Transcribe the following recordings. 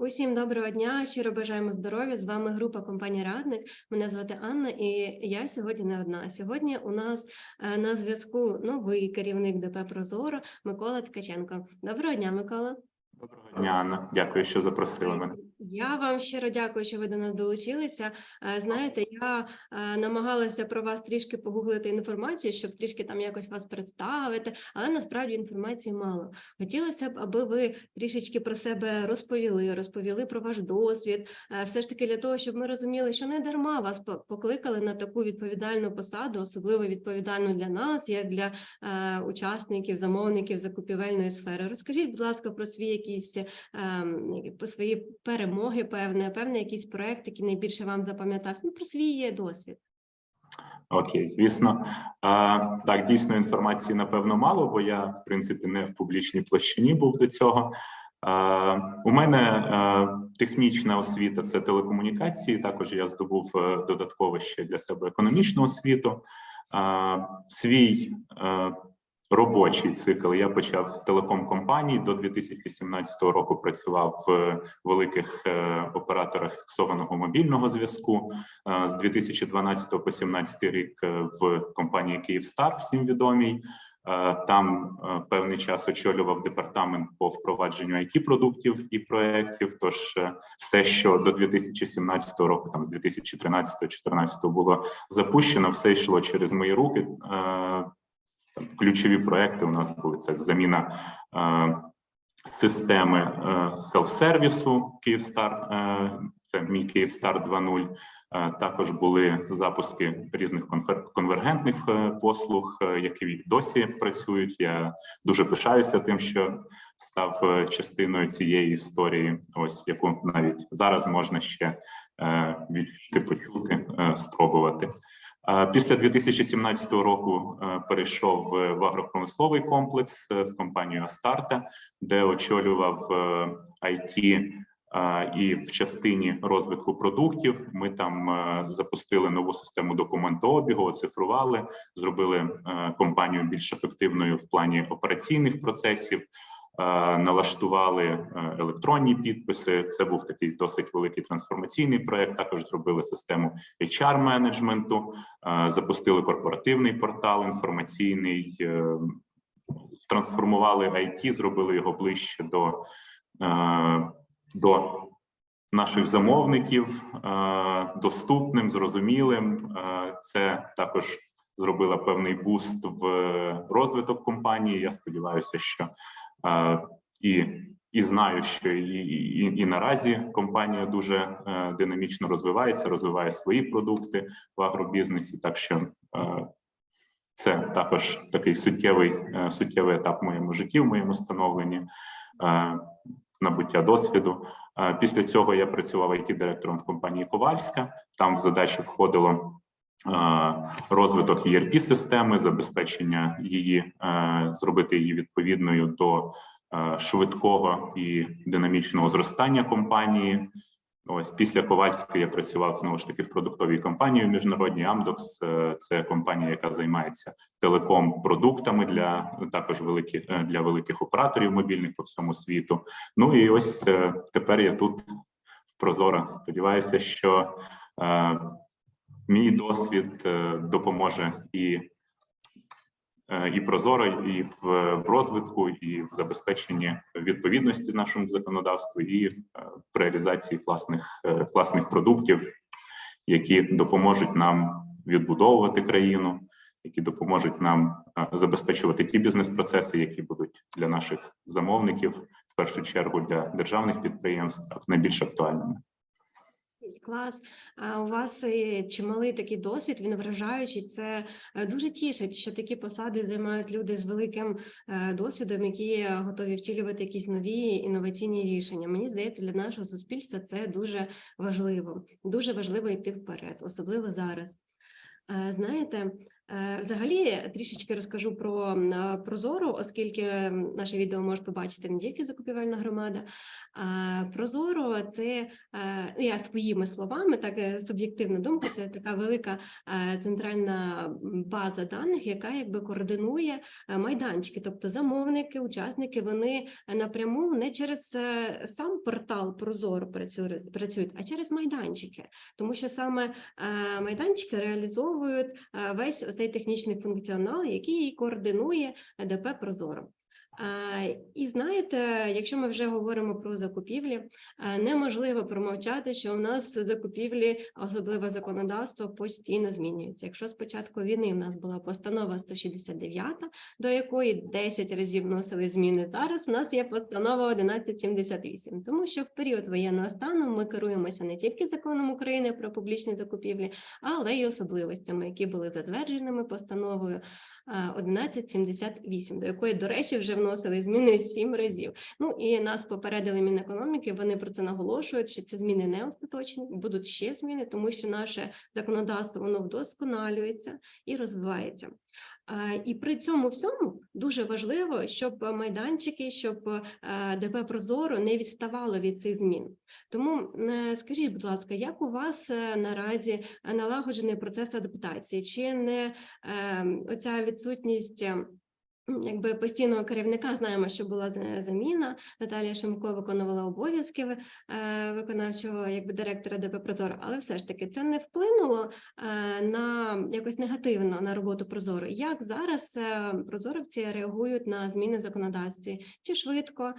Усім доброго дня. Щиро бажаємо здоров'я. З вами група компанії Радник. Мене звати Анна, і я сьогодні не одна. Сьогодні у нас е, на зв'язку новий керівник ДП Прозоро Микола Ткаченко. Доброго дня, Микола. Доброго дня, Анна. Дякую, що запросили мене. Я вам щиро дякую, що ви до нас долучилися. Е, Знаєте, я е, намагалася про вас трішки погуглити інформацію, щоб трішки там якось вас представити, але насправді інформації мало. Хотілося б, аби ви трішечки про себе розповіли, розповіли про ваш досвід. е, Все ж таки для того, щоб ми розуміли, що не дарма вас покликали на таку відповідальну посаду, особливо відповідальну для нас, як для учасників, замовників закупівельної сфери. Розкажіть, будь ласка, про свої якісь ем, про свої перемоги, певне, певне, якийсь проект, який найбільше вам запам'ятався. Ну, про свій досвід. Окей, звісно. А, так, дійсно, інформації напевно мало, бо я, в принципі, не в публічній площині був до цього. А, у мене технічна освіта це телекомунікації. Також я здобув е, додатково ще для себе економічну освіту. А, свій е, робочий цикл я почав в телеком-компанії. До 2017 року працював в великих е, операторах фіксованого мобільного зв'язку. Е, З 2012 по 2017 рік е, в компанії Київстар, всім відомій. Там певний час очолював департамент по впровадженню it продуктів і проєктів. Тож все, що до 2017 року, там з 2013-2014 було запущено, все йшло через мої руки. Там ключові проекти у нас були це заміна е, системи е, селф-сервісу Київстар. е, Це мій Київстар 2.0. Е, Також були запуски різних конфер- конвергентних е, послуг, е, які досі працюють. Я дуже пишаюся тим, що став е, частиною цієї історії, ось яку навіть зараз можна ще е, відчути, почути, е, спробувати. Після 2017 року е, перейшов в агропромисловий комплекс е, в компанію Астарта, де очолював IT е, і в частині розвитку продуктів. Ми там запустили нову систему документообігу, оцифрували, зробили компанію більш ефективною в плані операційних процесів. Е, Налаштували е, електронні підписи. Це був такий досить великий трансформаційний проект. Також зробили систему HR менеджменту, е, запустили корпоративний портал інформаційний, трансформували IT, зробили його ближче до, до наших замовників, доступним, зрозумілим. Це також зробила певний буст в розвиток компанії. Я сподіваюся, що і і знаю, що і, і, і наразі компанія дуже е, динамічно розвивається, розвиває свої продукти в агробізнесі. Так що е, це також такий суттєвий е, суттєвий етап в моєму житті, в моєму становленні набуття досвіду. Після цього я працював it директором в компанії Ковальська. Там в задачі входило розвиток erp системи, забезпечення її, е, зробити її відповідною до е, швидкого і динамічного зростання компанії. Ось після Ковальська я працював знову ж таки в продуктовій компанії міжнародній Амдокс. Е, Це компанія, яка займається телеком продуктами для також великі для великих операторів мобільних по всьому світу. Ну і ось тепер я тут в Прозоро. Сподіваюся, що мій досвід е, допоможе і е, і прозоро, і в, розвитку, і в забезпеченні відповідності нашому законодавству, і е, в реалізації власних власних продуктів, які допоможуть нам відбудовувати країну, які допоможуть нам забезпечувати ті бізнес-процеси, які будуть для наших замовників, в першу чергу для державних підприємств, найбільш актуальними. Клас. У вас е, чималий такий досвід, він вражаючий. Це е, дуже тішить, що такі посади займають люди з великим е, досвідом, які готові втілювати якісь нові інноваційні рішення. Мені здається, для нашого суспільства це дуже важливо. Дуже важливо йти вперед, особливо зараз. Знаєте, Взагалі, трішечки розкажу про е, Прозоро, оскільки наше відео може побачити не тільки закупівельна громада. Прозоро це е, ну, я своїми словами, так е, суб'єктивна думка. Це така велика е, центральна база даних, яка якби координує е, майданчики, тобто замовники, учасники, вони напряму не через е, сам портал Прозоро працюють, а через майданчики, тому що саме е, майданчики реалізовують е, весь цей технічний функціонал, який координує ДП Прозоро. І знаєте, якщо ми вже говоримо про закупівлі, неможливо промовчати, що у нас закупівлі, особливо законодавство, постійно змінюється. Якщо з початку війни в нас була постанова 169, до якої 10 разів вносили зміни, зараз в нас є постанова 1178, тому що в період воєнного стану ми керуємося не тільки законом України про публічні закупівлі, але й особливостями, які були затвердженими постановою 1178, до якої, до речі, вже вносили зміни сім разів. Ну і нас попередили Мінекономіки, вони про це наголошують, що ці зміни не остаточні, будуть ще зміни, тому що наше законодавство воно вдосконалюється і розвивається. Е, І при цьому всьому дуже важливо, щоб майданчики, щоб е, ДП Прозоро не відставало від цих змін. Тому е, скажіть, будь ласка, як у вас наразі налагоджений процес адаптації? Чи не оця відсутність? Якби постійного керівника знаємо, що була заміна. Наталія Шимко виконувала обов'язки е, виконавчого якби директора ДП Прозоро, але все ж таки це не вплинуло е, на якось негативно на роботу Прозоро. Як зараз е, прозоровці реагують на зміни в законодавстві? Чи швидко,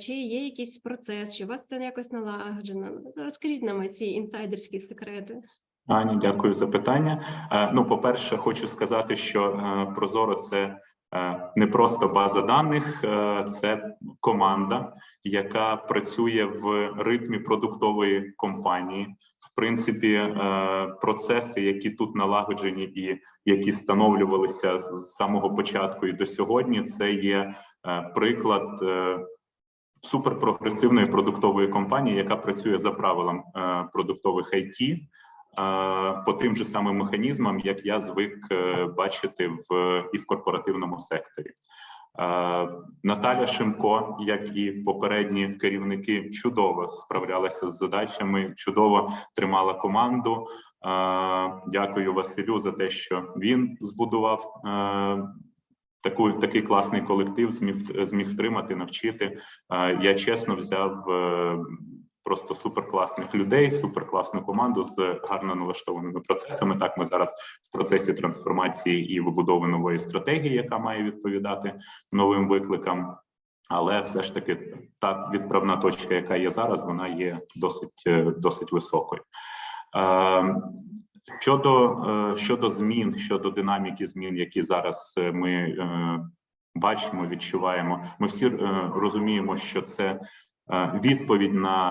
чи є якийсь процес, чи у вас це якось налагоджено? Розкажіть нам ці інсайдерські секрети. Ані, дякую за питання. Ну, по-перше, хочу сказати, що Прозоро це не просто база даних, е, це команда, яка працює в ритмі продуктової компанії. В принципі, е, процеси, які тут налагоджені і які встановлювалися з самого початку і до сьогодні, це є е, приклад. е, Суперпрогресивної продуктової компанії, яка працює за правилом е, продуктових IT, е, по тим же самим механізмам, як я звик е, бачити в і в корпоративному секторі. Е, Наталя Шимко, як і попередні керівники, чудово справлялася з задачами, чудово тримала команду. Е, Дякую Василю за те, що він збудував таку такий класний колектив, зміг зміг втримати, навчити. Я чесно взяв просто суперкласних людей, суперкласну команду з гарно налаштованими процесами. Так, ми зараз в процесі трансформації і вибудови нової стратегії, яка має відповідати новим викликам. Але все ж таки, та відправна точка, яка є зараз, вона є досить е, досить високою. Е, Щодо е, щодо змін, щодо динаміки змін, які зараз ми бачимо, відчуваємо, ми всі розуміємо, що це відповідь на,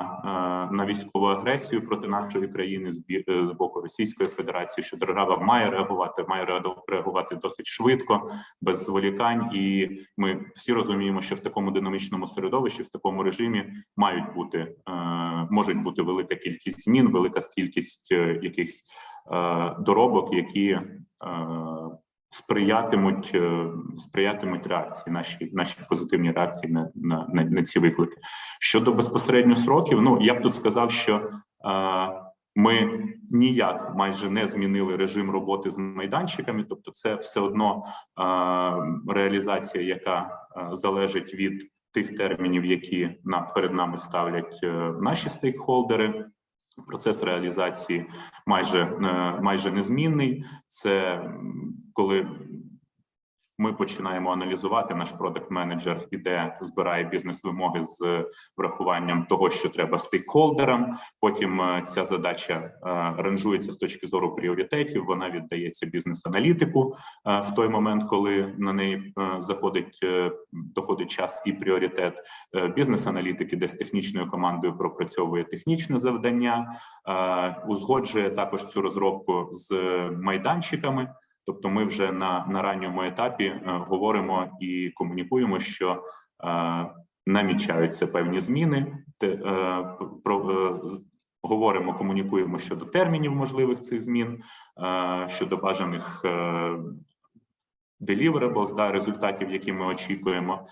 е, на військову агресію проти нашої країни е, з боку Російської Федерації, що держава має реагувати, має реагувати досить швидко, без зволікань, і ми всі розуміємо, що в такому динамічному середовищі, в такому режимі мають бути е, можуть бути велика кількість змін, велика кількість е, якихось е, доробок, які е, сприятимуть е, сприятимуть реакції, наші наші позитивні реакції на, на, на, на ці виклики. Щодо безпосередньо сроків, ну я б тут сказав, що е, ми ніяк майже не змінили режим роботи з майданчиками, тобто, це все одно е, реалізація, яка залежить від тих термінів, які на перед нами ставлять наші стейкхолдери. Процес реалізації майже е, майже незмінний. Це коли ми починаємо аналізувати, наш продакт менеджер іде, збирає бізнес-вимоги з врахуванням того, що треба стейкхолдерам. Потім е, ця задача е, ранжується з точки зору пріоритетів. Вона віддається бізнес-аналітику е, в той момент, коли на неї заходить доходить час і пріоритет. Бізнес-аналітики, де з технічною командою пропрацьовує технічне завдання, узгоджує також цю розробку з майданчиками. Тобто, ми вже на, на ранньому етапі е, говоримо і комунікуємо, що е, намічаються певні зміни. Те, е, про, говоримо, комунікуємо щодо термінів можливих цих змін, щодо бажаних deliverables, да, результатів, які ми очікуємо.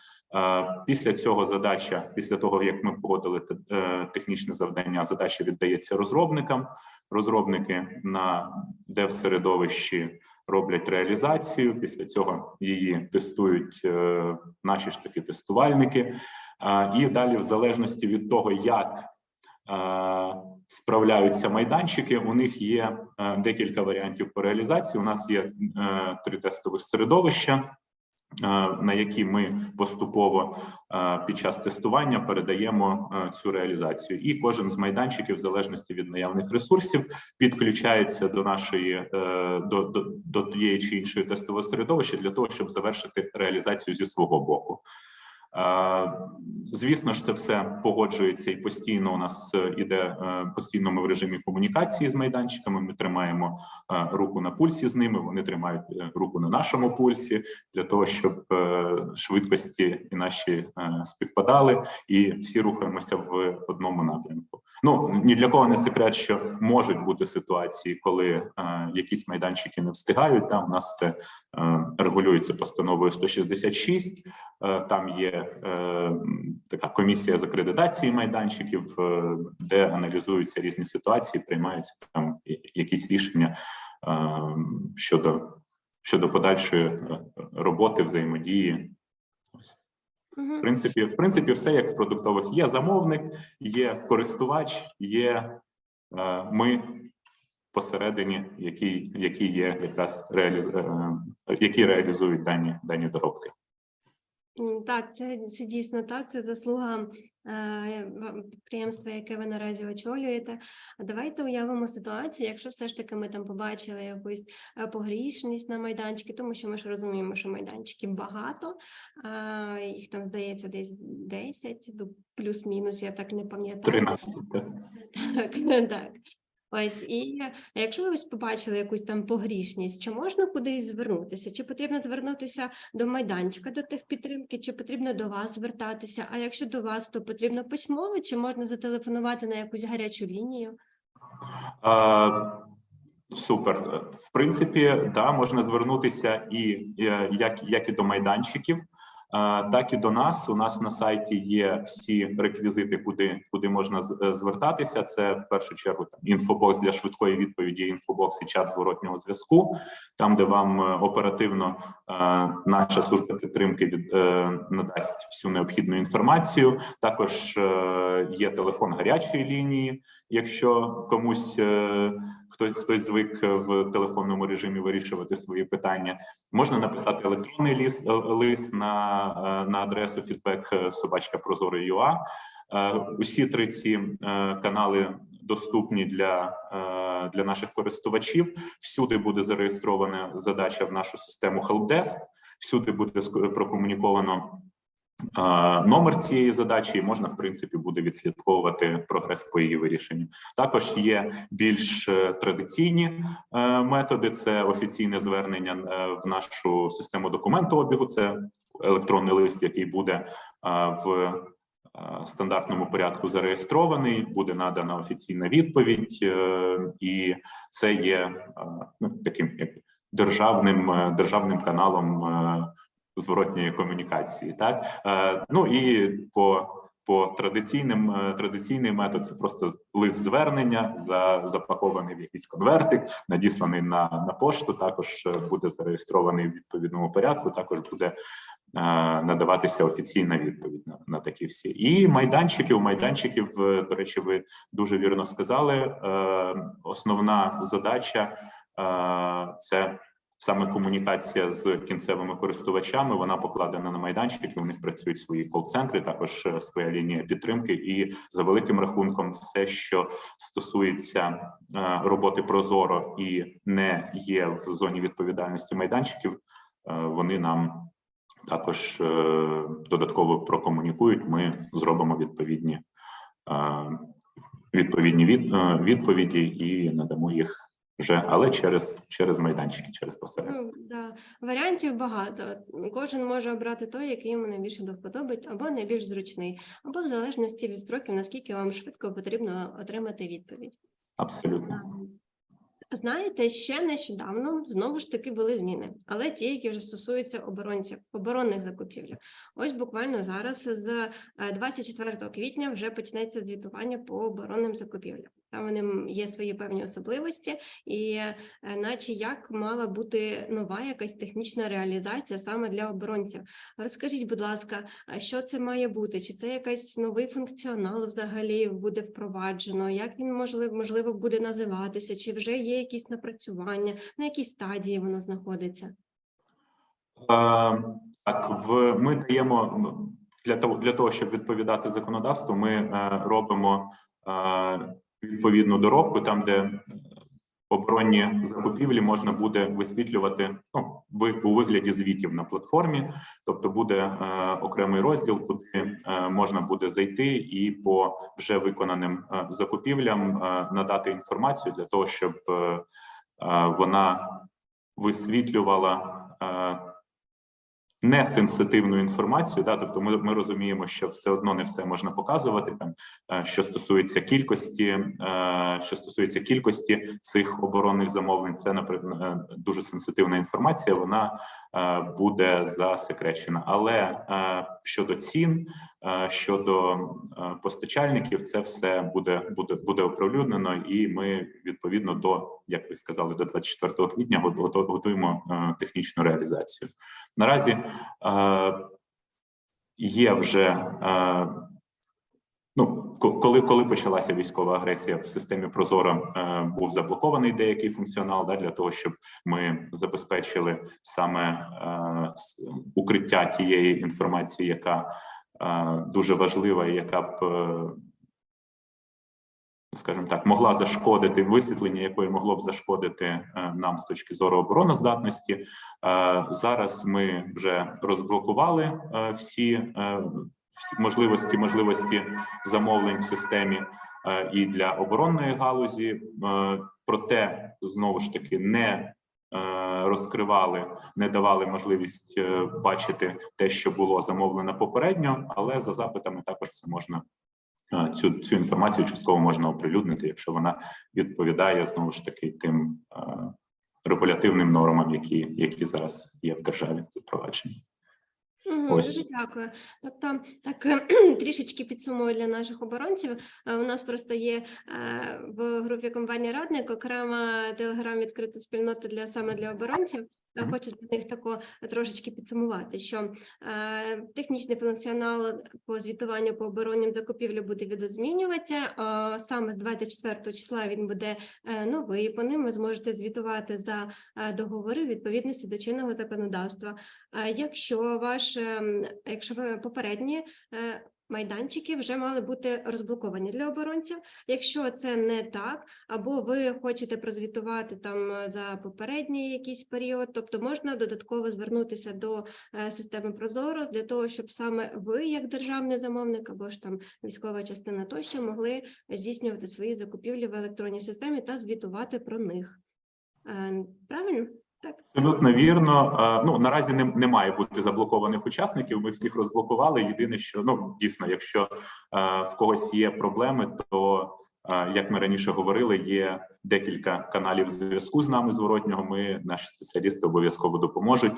Після цього задача, після того як ми погодили технічне завдання, задача віддається розробникам. Розробники на дев-середовищі роблять реалізацію. Після цього її тестують е, наші ж таки тестувальники. Е, І далі, в залежності від того, як е, справляються майданчики, у них є декілька варіантів по реалізації. У нас є три тестових середовища, на які ми поступово е, під час тестування передаємо е, цю реалізацію. І кожен з майданчиків, в залежності від наявних ресурсів, підключається до нашої е, до, до, до тієї чи іншої тестового середовища для того, щоб завершити реалізацію зі свого боку. Е, Звісно ж, це все погоджується і постійно у нас іде е, постійно ми в режимі комунікації з майданчиками. Ми тримаємо е, руку на пульсі з ними. Вони тримають руку на нашому пульсі для того, щоб швидкості і наші співпадали, і всі рухаємося в одному напрямку. Ну ні для кого не секрет, що можуть бути ситуації, коли якісь майданчики не встигають. Там у нас це регулюється постановою 166. Е, Там є е, така комісія з акредитації майданчиків, е, де аналізуються різні ситуації, приймаються там якісь рішення щодо, щодо подальшої роботи, взаємодії. В принципі, в принципі, все як в продуктових. Є замовник, є користувач, є ми посередині, які, які є якраз реаліз, які реалізують дані, дані доробки. Так, це, це дійсно так. Це заслуга е, підприємства, яке ви наразі очолюєте. Давайте уявимо ситуацію, якщо все ж таки ми там побачили якусь е, погрішність на майданчики, тому що ми ж розуміємо, що майданчиків багато, а, їх там здається десь 10, ну, плюс-мінус, я так не пам'ятаю. 13. так. Так, так. Ось, і якщо ви ось побачили якусь там погрішність, чи можна кудись звернутися? Чи потрібно звернутися до майданчика, до тих підтримки, чи потрібно до вас звертатися? А якщо до вас, то потрібно письмово, чи можна зателефонувати на якусь гарячу лінію? А, Супер. В принципі, да, можна звернутися і е, як, як і до майданчиків, так і до нас. У нас на сайті є всі реквізити, куди, куди можна е, звертатися. Це в першу чергу там інфобокс для швидкої відповіді, інфобокс і чат зворотнього зв'язку, там, де вам е, оперативно е, наша служба підтримки від надасть всю необхідну інформацію. Також є телефон гарячої лінії, якщо комусь. е, хто хтось звик в телефонному режимі вирішувати свої питання. Можна написати електронний ліст, е, лист на, е, на адресу feedback собачка Прозоро.ua. Е, Усі три ці е, канали доступні для, е, для наших користувачів. Всюди буде зареєстрована задача в нашу систему Helpdesk, всюди буде прокомуніковано е, номер цієї задачі, і можна в принципі буде відслідковувати прогрес по її вирішенню. Також є більш е, традиційні е, методи: це офіційне звернення е, в нашу систему документообігу. Це електронний лист, який буде в стандартному порядку зареєстрований, буде надана офіційна відповідь, е, і це є ну, таким як державним е, державним каналом е, зворотньої комунікації. Так ну і по по традиційним е, традиційний метод це просто лист звернення за запакований в якийсь конвертик, надісланий на, на пошту. Також е, буде зареєстрований в відповідному порядку. Також буде е, надаватися офіційна відповідь на, на такі всі. І майданчики майданчиків, е, до речі, ви дуже вірно сказали. Е, основна задача е, це саме комунікація з кінцевими користувачами. Вона покладена на майданчики. У них працюють свої кол-центри, також е, своя лінія підтримки. І за великим рахунком, все, що стосується е, роботи Прозоро і не є в зоні відповідальності майданчиків, е, вони нам також додатково прокомунікують. Ми зробимо відповідні відповідні від, відповіді і надамо їх вже, але через, через майданчики, через посередньо. Ну, да. Варіантів багато. Кожен може обрати той, який йому найбільше до вподоби, або найбільш зручний, або в залежності від строків, наскільки вам швидко потрібно отримати відповідь. Абсолютно. Ем, Знаєте, ще нещодавно знову ж таки були зміни, але ті, які вже стосуються оборонців, оборонних закупівель. Ось буквально зараз з е, 24 квітня вже почнеться звітування по оборонним закупівлям. Вони є свої певні особливості, і е, наче як мала бути нова якась технічна реалізація саме для оборонців. Розкажіть, будь ласка, що це має бути? Чи це якийсь новий функціонал взагалі буде впроваджено? Як він можливо, можливо буде називатися? Чи вже є якісь напрацювання? На якій стадії воно знаходиться? Так, в ми даємо для того, для того, щоб відповідати законодавству, ми е, робимо е, відповідну доробку, там, де е, оборонні закупівлі можна буде висвітлювати ну, ви- у вигляді звітів на платформі. Тобто буде е, окремий розділ, куди е, можна буде зайти і по вже виконаним е, закупівлям е, надати інформацію для того, щоб е, е, вона висвітлювала е, несенситивну інформацію. Да, тобто, ми, ми розуміємо, що все одно не все можна показувати. Там е, що стосується кількості, е, що стосується кількості цих оборонних замовлень, це наприклад е, дуже сенситивна інформація. Вона буде засекречена. Але щодо цін, щодо постачальників, це все буде буде буде оприлюднено, і ми відповідно до як ви сказали, до 24 квітня готуємо технічну реалізацію. Наразі е, є вже е, ну, коли, коли почалася військова агресія в системі Прозоро, е, був заблокований деякий функціонал да, для того, щоб ми забезпечили саме е, укриття тієї інформації, яка е, дуже важлива і яка б. Скажімо так, могла зашкодити висвітлення, якої могло б зашкодити е, нам з точки зору обороноздатності. Е, Зараз ми вже розблокували е, всі, можливості, можливості замовлень в системі і для оборонної галузі. Проте знову ж таки не розкривали, не давали можливість бачити те, що було замовлено попередньо, але за запитами також це можна. Цю цю інформацію частково можна оприлюднити, якщо вона відповідає знову ж таки тим регулятивним нормам, які, які зараз є в державі запроваджені. Ось. Дуже дякую. Тобто, так трішечки підсумую для наших оборонців. Е, У нас просто є е, в групі компанії Радник окрема телеграм відкрита спільнота для саме для оборонців. Е, Мгм. Хочу для них тако трошечки підсумувати, що е, технічний функціонал по звітуванню по оборонним закупівлям буде відозмінюватися. Е, саме з 24 числа він буде е, новий. По ним ви зможете звітувати за е, договори відповідності до чинного законодавства. А Якщо ваш, ем, якщо ви попередні е, майданчики вже мали бути розблоковані для оборонців, якщо це не так, або ви хочете прозвітувати там е, за попередній якийсь період, тобто можна додатково звернутися до е, системи Прозоро для того, щоб саме ви, як державний замовник, або ж там військова частина тощо, могли здійснювати свої закупівлі в електронній системі та звітувати про них. Е, Правильно? Абсолютно вірно. Ну наразі не, не має бути заблокованих учасників. Ми всіх розблокували. Єдине, що ну дійсно, якщо в когось є проблеми, то як ми раніше говорили, є декілька каналів зв'язку з нами зворотнього. Ми наші спеціалісти обов'язково допоможуть.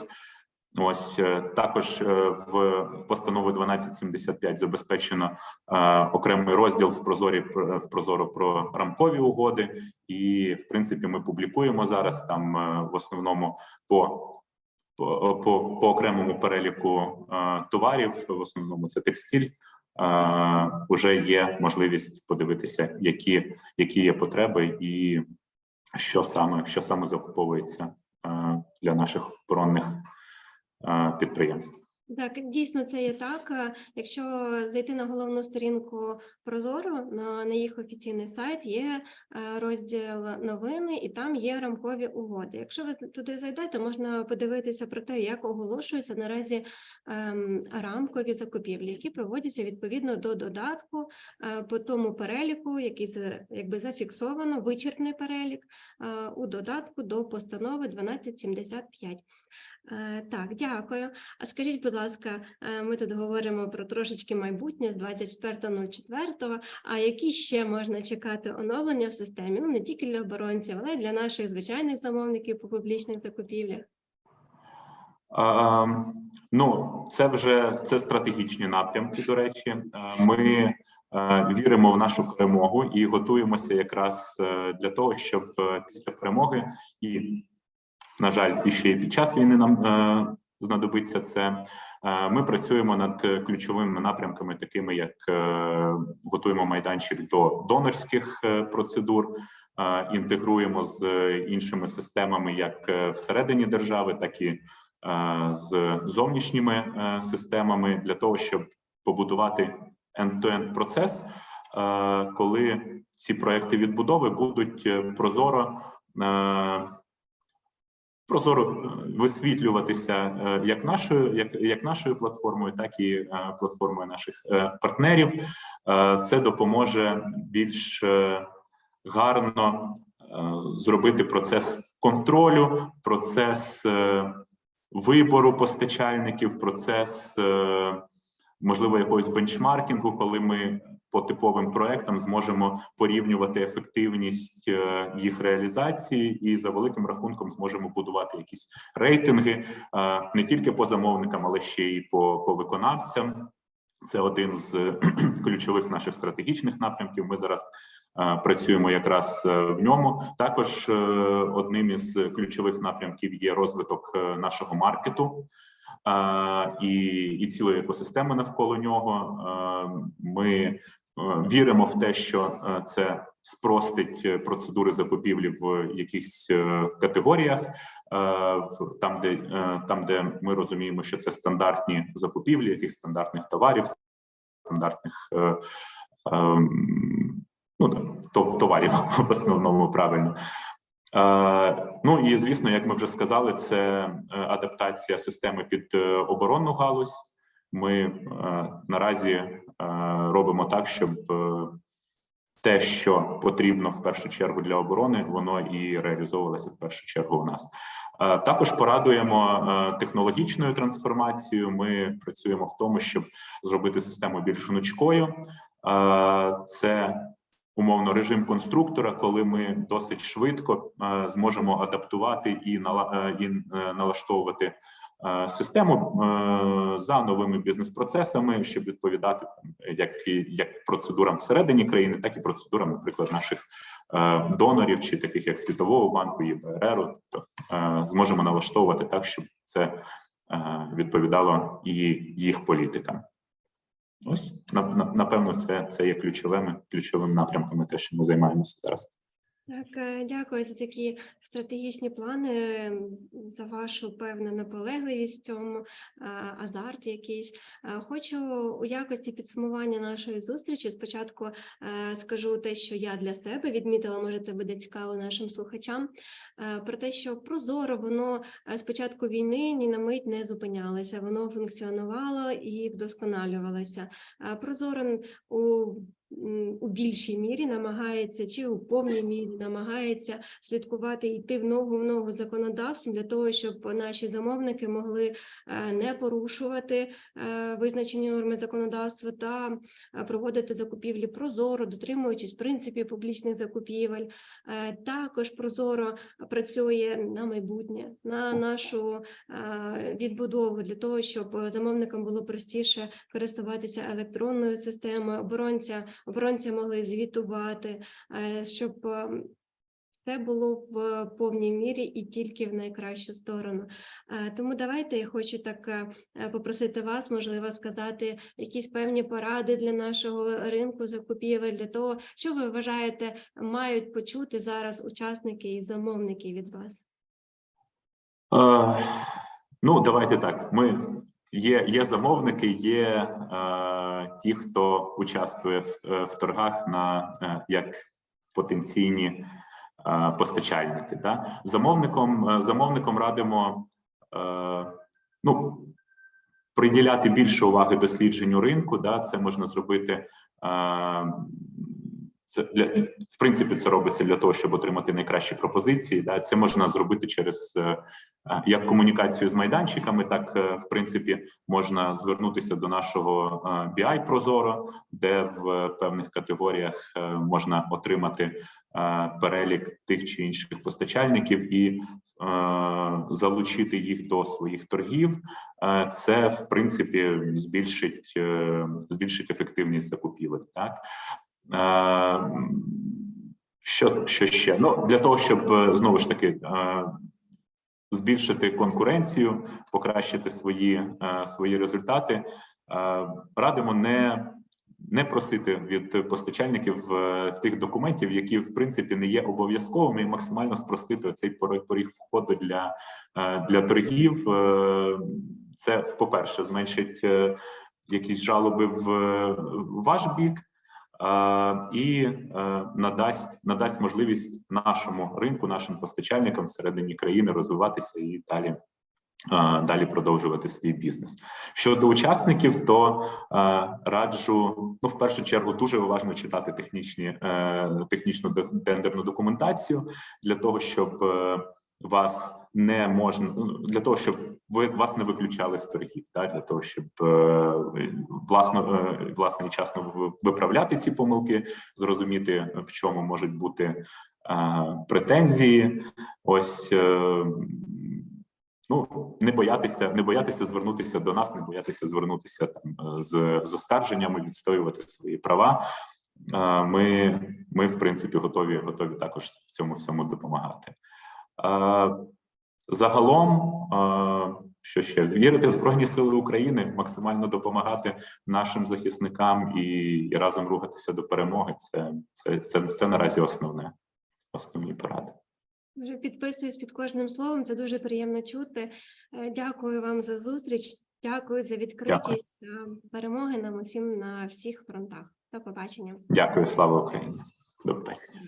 Ось е, також е, в постанову 1275 забезпечено е, окремий розділ в прозорі в прозоро про рамкові угоди, і в принципі ми публікуємо зараз там в основному по. По, по, окремому переліку товарів, в основному це текстиль. Е, уже є можливість подивитися, які, які є потреби, і що саме що саме закуповується для наших оборонних підприємств. Так, дійсно, це є так. Е, Якщо зайти на головну сторінку Прозоро на, їх офіційний сайт, є е, розділ новини, і там є рамкові угоди. Якщо ви туди зайдете, можна подивитися про те, як оголошуються наразі ем, рамкові закупівлі, які проводяться відповідно до додатку е, по тому переліку, який за- якби зафіксовано, вичерпний перелік у додатку до постанови 1275. Е, Так, дякую. А скажіть, будь ласка, е, ми тут говоримо про трошечки майбутнє з 24.04, а які ще можна чекати оновлення в системі? Ну, не тільки для оборонців, але й для наших звичайних замовників по публічних закупівлях. Е, Ну, це вже це стратегічні напрямки. До речі, Е, ми віримо в нашу перемогу і готуємося якраз для того, щоб після перемоги і, на жаль, і ще й під час війни нам е, знадобиться це. Е, Ми працюємо над ключовими напрямками, такими як е, готуємо майданчик до донорських е, процедур, інтегруємо з іншими системами, як всередині держави, так і з зовнішніми системами для того, щоб побудувати end-to-end процес, коли ці проекти відбудови будуть прозоро. Прозоро е, висвітлюватися е, як нашою, як, як нашою платформою, так і е, платформою наших партнерів. Це допоможе більш гарно зробити процес контролю, процес вибору постачальників, процес можливо якогось бенчмаркінгу, коли ми по типовим проектам зможемо порівнювати ефективність е, їх реалізації, і за великим рахунком зможемо будувати якісь рейтинги е, не тільки по замовникам, але ще й по, по виконавцям. Це один з е, ключових наших стратегічних напрямків. Ми зараз працюємо якраз в ньому. Також одним із ключових напрямків є розвиток нашого маркету і, і цілої екосистеми навколо нього. Ми віримо в те, що е, це спростить е, процедури закупівлі в якихось е, категоріях, е, там, де е, там, де ми розуміємо, що це стандартні закупівлі, якихось стандартних товарів, стандартних е, ем, ну, то- товарів в основному правильно. Е, Ну і звісно, як ми вже сказали, це е, адаптація системи під е, оборонну галузь. Ми е, наразі е, робимо так, щоб е, те, що потрібно в першу чергу для оборони, воно і реалізовувалося в першу чергу у нас. Також порадуємо технологічною трансформацією. Ми працюємо в тому, щоб зробити систему більш гнучкою. Це умовно режим конструктора, коли ми досить швидко зможемо адаптувати і нала- і налаштовувати систему е, за новими бізнес-процесами, щоб відповідати як як процедурам всередині країни, так і процедурам, наприклад, наших е, донорів чи таких як Світового банку, ЄБРР, тобто е, зможемо налаштовувати так, щоб це е, відповідало і їх політикам. Ось на- на- напевно, це, це є ключовими ключовими напрямками, те, що ми займаємося зараз. Так, е, дякую за такі стратегічні плани, за вашу певну наполегливість в цьому, е, азарт якийсь. Е, Хочу у якості підсумування нашої зустрічі спочатку скажу те, що я для себе відмітила, може це буде цікаво нашим слухачам, про те, що прозоро воно е, з початку війни ні на мить не зупинялося, воно функціонувало і вдосконалювалося. Прозоро у у більшій мірі намагається чи у повній мірі намагається слідкувати і йти в ногу в ногу законодавством для того, щоб наші замовники могли е, не порушувати е, визначені норми законодавства та е, проводити закупівлі прозоро, дотримуючись принципів публічних закупівель. Також прозоро працює на майбутнє, на нашу відбудову для того, щоб замовникам було простіше користуватися електронною системою, оборонця, оборонці могли звітувати, е, щоб е, все було в повній мірі і тільки в найкращу сторону. Е, Тому давайте я хочу так попросити вас, можливо, сказати якісь певні поради для нашого ринку закупівель, для того, що ви вважаєте, мають почути зараз учасники і замовники від вас. Ну, давайте так. Ми є, є замовники, є е, ті, хто участвує в, е, в торгах на е, як потенційні е, постачальники. Да? Замовником, е, замовником радимо е, ну, приділяти більше уваги дослідженню ринку. Да? Це можна зробити. Е, це для в принципі це робиться для того, щоб отримати найкращі пропозиції. Да, це можна зробити через е, е, як комунікацію з майданчиками, так е, в принципі можна звернутися до нашого BI Прозоро, де в певних категоріях можна отримати перелік тих чи інших постачальників і залучити їх до своїх торгів. Це в принципі збільшить збільшить ефективність закупівель. Так Що, що ще? Ну для того, щоб е, знову ж таки е, збільшити конкуренцію, покращити свої, е, свої результати, радимо не, не просити від постачальників тих документів, які в принципі не є обов'язковими, і максимально спростити цей поріг входу для, для торгів. Це, по-перше, зменшить е, якісь жалоби в ваш бік. І е, надасть надасть можливість нашому ринку, нашим постачальникам всередині країни розвиватися і далі. е, Далі продовжувати свій бізнес щодо учасників, то е, раджу ну в першу чергу дуже уважно читати технічні технічну де- тендерну документацію для того, щоб вас не можна ну, для того, щоб ви вас не виключали з торгів, та для того, щоб е, власно е, власне і часно виправляти ці помилки, зрозуміти в чому можуть бути е, претензії. Ось ну не боятися, не боятися звернутися до нас, не боятися звернутися там з, з оскарженнями, відстоювати свої права. Ми, ми в принципі готові, готові також в цьому всьому допомагати. Е, Загалом, е, що ще вірити в Збройні Сили України, максимально допомагати нашим захисникам і, і разом рухатися до перемоги. Це, це, це, це наразі основне, основні поради. Вже підписуюсь під кожним словом. Це дуже приємно чути. Е, Дякую вам за зустріч. Дякую за відкритість та перемоги нам усім на всіх фронтах. До побачення. Дякую, слава Україні. До. Побачення.